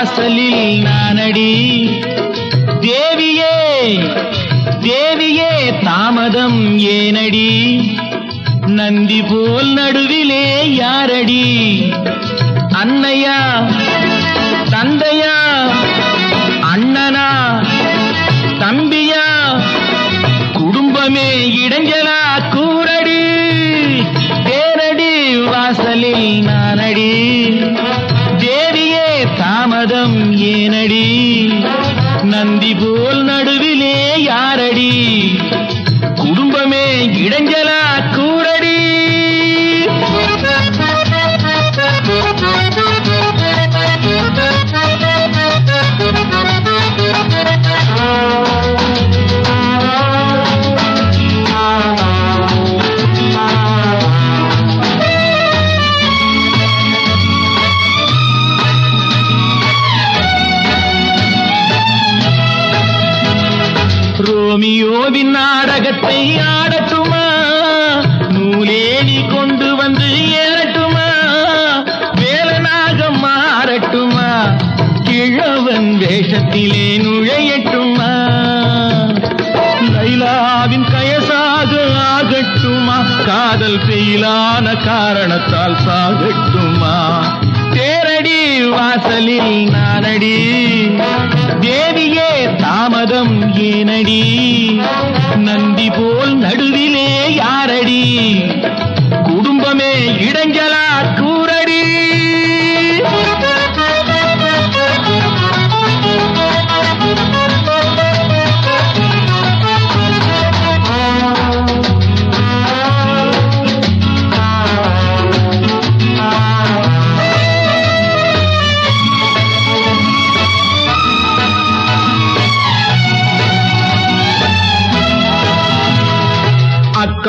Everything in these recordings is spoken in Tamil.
வாசலில் நானடி. தேவியே தேவியே தாமதம் ஏனடி. நந்தி போல் நடுவிலே யாரடி? அன்னையா தந்தையா அண்ணனா தம்பியா? குடும்பமே இடைஞ்சலா மதம் ஏனடி? நந்தி போல ரோமியோவின் நாடகத்தை ஆடட்டுமா? நூலேணி கொண்டு வந்து ஏறட்டுமா? வேலனாக மாறட்டுமா? கிழவன் வேஷத்திலே நுழையட்டுமா? லைலாவின் கயசாக ஆகட்டுமா? காதல் பெயிலான காரணத்தால் சாகட்டுமா? தேரடி வாசலில் நானடி தேவியே தாம ஏனடி? நந்தி போல் நடுவிலே யாரடி? குடும்பமே இடைஞ்சலா கூ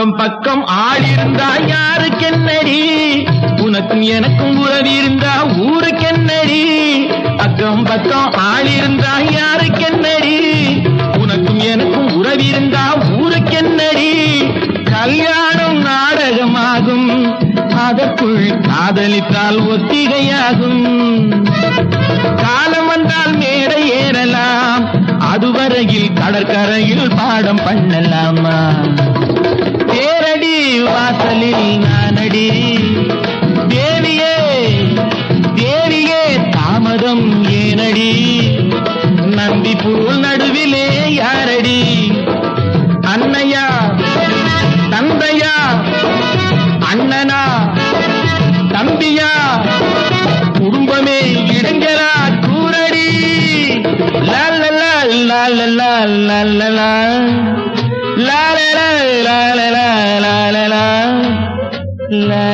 அக்கம் பக்கம் ஆளிருந்தா யாருக்கென்னடி? உனக்கும் எனக்கும் உறவிருந்தா ஊருக்கென்னடி? அக்கம் பக்கம் ஆளிருந்தா யாருக்கென்னடி? உனக்கும் எனக்கும் உறவிருந்தா ஊருக்கென்னடி? கல்யாணம் நாடகமாகும். அதற்குள் காதலித்தால் ஒத்திகையாகும். காலம் வந்தால் மேடை ஏறலாம். அதுவரையில் கடற்கரையில் பாடம் பண்ணலாமா? ஏனடி நந்தி புல் நடுவிலே யாரடி அன்னையா தந்தையா அண்ணனா தம்பியா குடும்பமே இடைஞ்சலா கூரடி லாலலா லாலலா லல்லலா லாலலா லாலலா லாலலா லா